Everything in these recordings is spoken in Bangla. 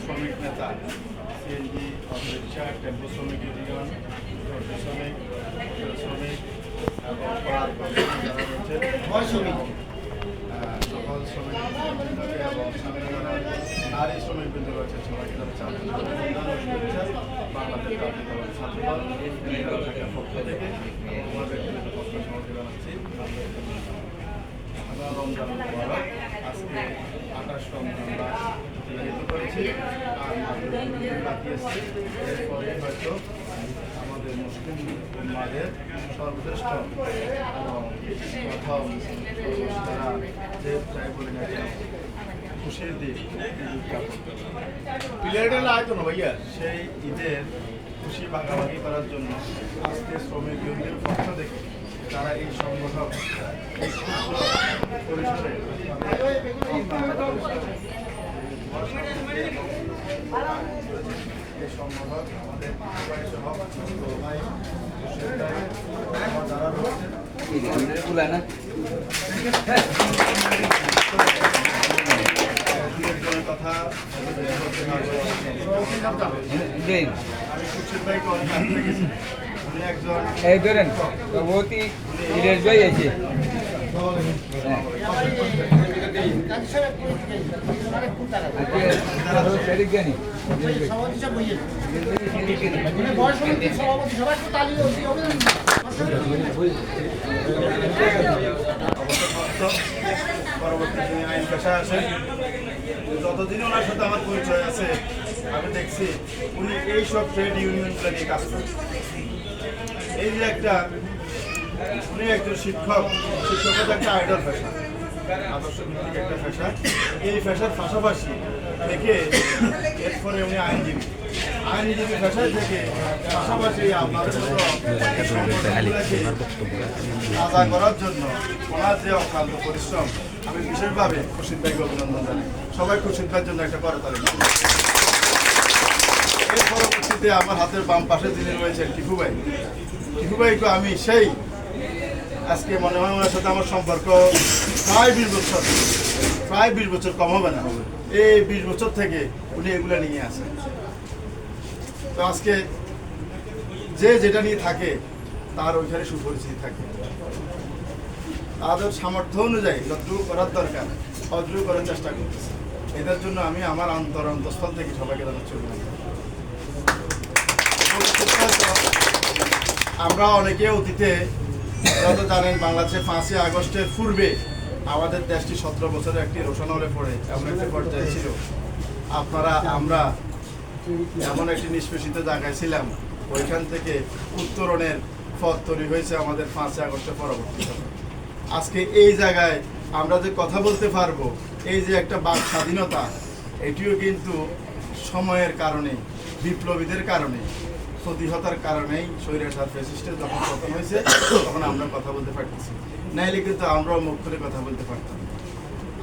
শ্রমিক নেতা সিএনজি অটোরিক্সা টেম্পো শ্রমিক ইউনিয়ন শ্রমিক শ্রমিক এবং যারা রয়েছেন সকল শ্রমিক এবং সামনে যারা নারী শ্রমিক বৃন্দ রয়েছে সবাইকে যারা চাকরি বাংলাদেশ ছাত্রদল পক্ষ থেকে আমার ব্যক্তিগত পক্ষ সমাজে জানাচ্ছি আমরা রমজান এরপরে হয়তো আমাদের মুসলিম উম্মাদের সর্বশ্রেষ্ঠ এবং প্রথম তারা যে যাই বলে না খুশির দিন ঈদ উদযাপন প্লেয়ারটা আয়তো না ভাইয়া, সেই ঈদের খুশি ভাগাভাগি করার জন্য আজকে শ্রমিক ইউনিয়নের পক্ষ থেকে তারা এই সংগঠন এই সংগঠন আমাদের যারা রয়েছেন কথা আমি খুশির ভাইকে অনেক এই ধরেন ভগবতী বিদেশ ভাই আছে। হ্যাঁ আজকে শরীর জ্ঞানী পরবর্তী আইন পেশায় আসেন যতদিন ওনার সাথে আমার পরিচয় আছে, আমি দেখছি উনি এই সব ট্রেড ইউনিয়নগুলো নিয়ে কাজ করেন এই যে একটা, উনি একজন শিক্ষক শিক্ষকতা একটা আইডল পেশা। আদর্শ একটা পেশা। এই পেশার পাশাপাশি থেকে এরপরে উনি আইনজীবী। আইনজীবী পেশায় থেকে পাশাপাশি আপনাদের সংগঠনগুলোকে করার জন্য ওনার যে অক্লান্ত পরিশ্রম, আমি বিশেষভাবে খুশিদ ভাইকে অভিনন্দন জানাই। সবাই খুশিদ ভাইয়ের জন্য একটা করে তাদের এর পরবর্তীতে আমার হাতের বাম পাশে যিনি রয়েছেন টিপু ভাই। টিপু ভাইকে আমি সেই আজকে মনে হয় ওনার সাথে আমার সম্পর্ক প্রায় বিশ বছর, প্রায় বিশ বছর কম হবে না। এই বিশ বছর থেকে উনি এগুলো নিয়ে আসেন তো আজকে যে যেটা নিয়ে থাকে, তার ওইখানে সুপরিচিতি থাকে। তাদের সামর্থ্য অনুযায়ী যতটুকু করার দরকার, ততটুকু করার চেষ্টা করতেছে। এদের জন্য আমি আমার অন্তর অন্তঃস্থল থেকে সবাইকে জানাচ্ছি। আমরা অনেকে অতীতে জানেন, বাংলাদেশে পাঁচই আগস্টের পূর্বে আমাদের দেশটি সতেরো বছরের একটি রোশনলে পড়ে, এমন একটি পর্যায়ে ছিল আপনারা, আমরা এমন একটি নিষ্পেষিত জায়গায় ছিলাম, ওইখান থেকে উত্তরণের পথ তৈরি হয়েছে আমাদের পাঁচই আগস্টের পরবর্তী। আজকে এই জায়গায় আমরা যে কথা বলতে পারব, এই যে একটা বাক স্বাধীনতা, এটিও কিন্তু সময়ের কারণে, বিপ্লবীদের কারণে প্রতিহতার কারণেই স্বৈরাচার ফেসিস্টের যখন পতন হয়েছে, তখন আমরা কথা বলতে পারতেছি নাইলে কিন্তু আমরাও মুখ করে কথা বলতে পারতাম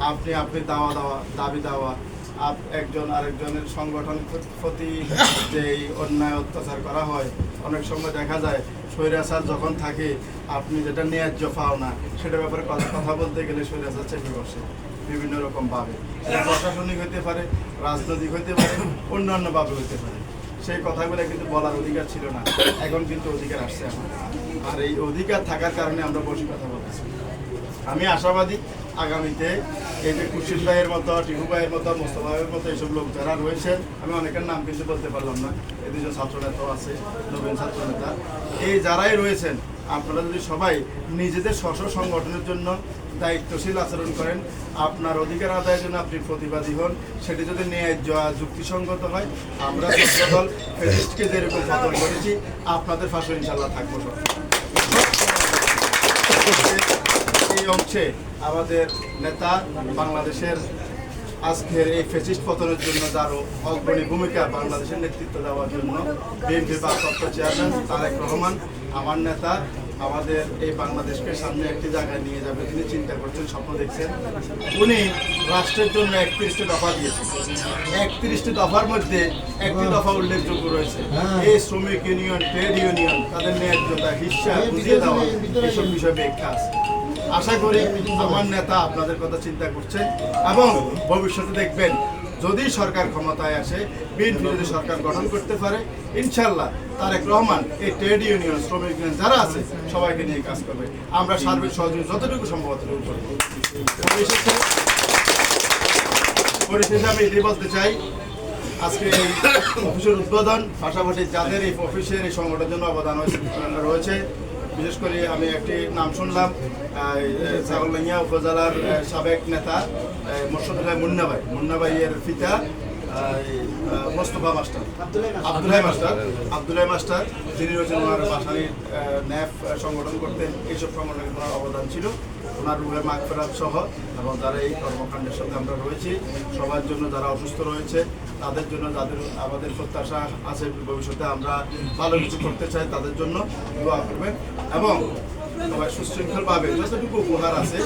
আপনি আপনি দাওয়া দাওয়া, দাবি দাওয়া, আপ একজন আরেকজনের সংগঠন প্রতি যে এই অন্যায় অত্যাচার করা হয়, অনেক সময় দেখা যায় স্বৈরাচার যখন থাকে, আপনি যেটা ন্যায্য পাও না, সেটার ব্যাপারে কথা বলতে গেলে স্বৈরাচার চেপে বসে, বিভিন্ন রকম ভাবে। প্রশাসনিক হতে পারে, রাজনৈতিক হতে পারে, অন্যান্যভাবে হতে পারে। সেই কথাগুলো কিন্তু বলার অধিকার ছিল না। এখন কিন্তু অধিকার আসছে আমার। আর এই অধিকার থাকার কারণে আমরা বসে কথা বলতেছি। আমি আশাবাদী আগামীতে এই যে খুরশিদ ভাইয়ের মতো, টিপু ভাইয়ের মতো, মোস্তফা ভাইয়ের মতো এইসব লোক যারা রয়েছেন, আমি অনেকের নাম কিন্তু বলতে পারলাম না। এই দুজন ছাত্রনেতাও আছে, নবীন ছাত্রনেতা। এই যারাই রয়েছেন, আপনারা যদি সবাই নিজেদের স্ব সংগঠনের জন্য দায়িত্বশীল আচরণ করেন, আপনার অধিকার আদায়ের জন্য আপনি প্রতিবাদী হন, সেটি যদি ন্যায্য আর যুক্তিসঙ্গত হয়, আমরা ফেসিস্টকে যেরকম পতন করেছি, আপনাদের পাশে ইনশাল্লাহ থাকব সব এই অংশে আমাদের নেতা বাংলাদেশের আজকের এই ফেসিস্ট পতনের জন্য যার অগ্রণী ভূমিকা বাংলাদেশের নেতৃত্ব দেওয়ার জন্য বিএনপির ভারপ্রাপ্ত চেয়ারম্যান তারেক রহমান আমার নেতা আমাদের এই বাংলাদেশকে সামনে একটি জায়গায় নিয়ে যাবে তিনি চিন্তা করছেন স্বপ্ন দেখছেন। উনি রাষ্ট্রের জন্য একত্রিশটি দফা দিয়েছেন। একত্রিশটি দফার মধ্যে একটি দফা উল্লেখযোগ্য রয়েছে। এই শ্রমিক ইউনিয়ন ট্রেড ইউনিয়ন তাদের ন্যায্যতা হিসাব বুঝিয়ে দেওয়া এসব বিষয়ে ব্যাখ্যা আছে। আশা করি আমার নেতা আপনাদের কথা চিন্তা করছেন এবং ভবিষ্যতে দেখবেন যদি সরকার ক্ষমতায় আসে, বিএনপি যদি সরকার গঠন করতে পারে, ইনশাল্লাহ তারেক রহমান, এই ট্রেড ইউনিয়ন শ্রমিক ইউনিয়ন যারা আছে, সবাইকে নিয়ে কাজ করবে। আমরা সার্বিক সহযোগী যতটুকু সম্ভব পরিশেষে পরিশেষে আমি এটাই বলতে চাই, আজকে এই অফিসের উদ্বোধন, পাশাপাশি যাদের এই অফিসের এই সংগঠনের জন্য অবদান রয়েছে বিশেষ করে আমি একটি নাম শুনলাম সাগরলাইয়া উপজেলার সাবেক নেতা মোর্শদুল্লাহ মুন্না ভাই। মুন্না ভাইয়ের পিতা Mostafa master. Abdullah master. Abdullah master. যিনি রয়েছেন ওনার বাসানির ন্যাফ সংগঠন করতেন এইসব সংগঠনের ওনার অবদান ছিল। ওনার রুহে মাগফেরাত সহ এবং যারা এই কর্মকাণ্ডের সাথে আমরা রয়েছি সবার জন্য যারা অসুস্থ রয়েছে তাদের জন্য যাদের আমাদের প্রত্যাশা আছে ভবিষ্যতে আমরা ভালো কিছু করতে চাই তাদের জন্য দোয়া করবেন। এবং সবাই সুশৃঙ্খলভাবে যতটুকু উপহার আছে